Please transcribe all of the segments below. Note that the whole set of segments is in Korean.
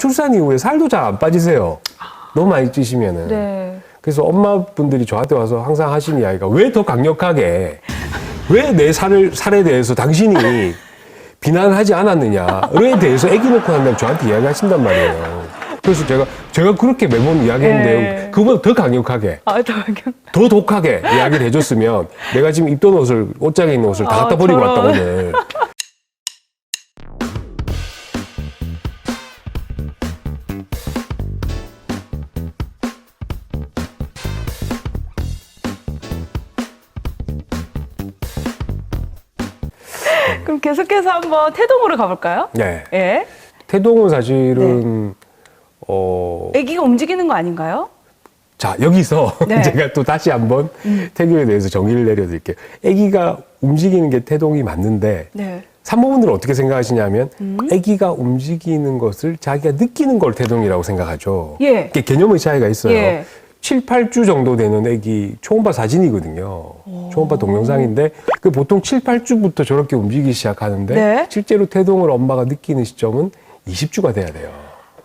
출산 이후에 살도 잘 안 빠지세요. 너무 많이 찌시면은. 네. 그래서 엄마분들이 저한테 와서 항상 하시는 이야기가 왜 더 강력하게 왜 내 살을 살에 대해서 당신이 비난하지 않았느냐에 대해서 애기 놓고 한다면 저한테 이야기하신단 말이에요. 그래서 제가 제가 그렇게 매번 이야기했는데요. 네. 그보다 더 강력하게 아, 더 그냥. 더 독하게 이야기를 해줬으면 내가 지금 입던 옷을 옷장에 있는 옷을 다 아, 갖다 버리고 저런. 왔다 오늘. 그럼 계속해서 한번 태동으로 가볼까요? 네. 예. 태동은 네. 사실은 어. 아기가 움직이는 거 아닌가요? 자 여기서 네. 음. 제가 또 다시 한번 태교에 대해서 정의를 내려드릴게요. 아기가 움직이는 게 태동이 맞는데 네. 산모분들은 어떻게 생각하시냐면 음. 아기가 움직이는 것을 자기가 느끼는 걸 태동이라고 생각하죠. 예. 개념의 차이가 있어요. 예. 7, 8주 정도 되는 아기 초음파 사진이거든요. 초음파 동영상인데 그 보통 7, 8주부터 저렇게 움직이기 시작하는데 네. 실제로 태동을 엄마가 느끼는 시점은 20주가 돼야 돼요.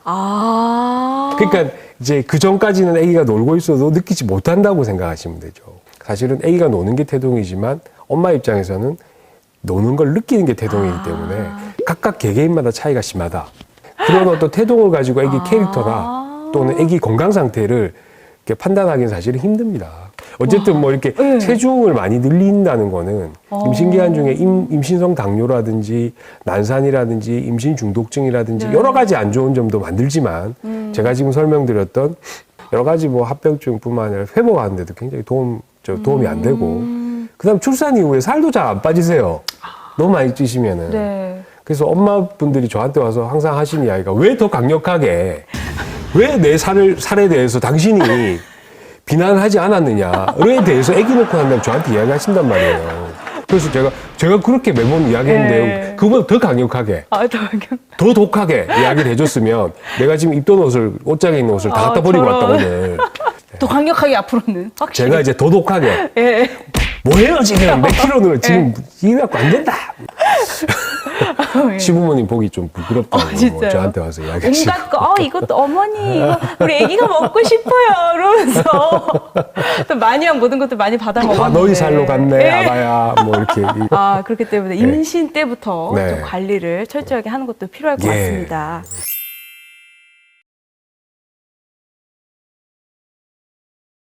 아. 그러니까 이제 그 전까지는 아기가 놀고 있어도 느끼지 못한다고 생각하시면 되죠. 사실은 아기가 노는 게 태동이지만 엄마 입장에서는 노는 걸 느끼는 게 태동이기 때문에 각각 개개인마다 차이가 심하다. 그런 어떤 태동을 가지고 아기 캐릭터나 또는 아기 건강 상태를 판단하기는 사실은 힘듭니다. 어쨌든 뭐 이렇게 네. 체중을 많이 늘린다는 거는 어. 임신기간 중에 임, 임신성 당뇨라든지 난산이라든지 임신 중독증이라든지 네. 여러 가지 안 좋은 점도 만들지만 제가 지금 설명드렸던 여러 가지 뭐 합병증뿐만 아니라 회복하는 데도 굉장히 도움 저 도움이 안 되고 그다음 출산 이후에 살도 잘 안 빠지세요. 너무 많이 찌시면은 네. 그래서 엄마분들이 저한테 와서 항상 하시는 이야기가 왜 더 강력하게 왜 내 살을 살에 대해서 당신이 비난하지 않았느냐에 대해서 애기 놓고 한다면 저한테 이야기하신단 말이에요. 그래서 제가 제가 그렇게 매번 이야기했는데요. 네. 그보다 더 강력하게 아, 더 그냥. 더 독하게 이야기를 해줬으면 내가 지금 입던 옷을 옷장에 있는 옷을 다 아, 갖다 버리고 왔다 저런. 오늘 더 강력하게 앞으로는. 확실히. 제가 이제 더 독하게 예. 뭐예요 지금 몇 킬로는 지금 네. 이래 갖고 안 된다. 예. 시부모님 보기 좀 부끄럽다고 어? 저한테 와서 이야기하시고 어, 이것도 어머니, 이거 우리 애기가 먹고 싶어요. 이러면서. 또 많이 한 모든 것들 많이 받아 먹었는데. 아 너희 살로 갔네 예. 아가야 뭐 이렇게 아, 그렇기 때문에 임신 때부터 네. 좀 관리를 철저하게 하는 것도 필요할 것 예. 같습니다.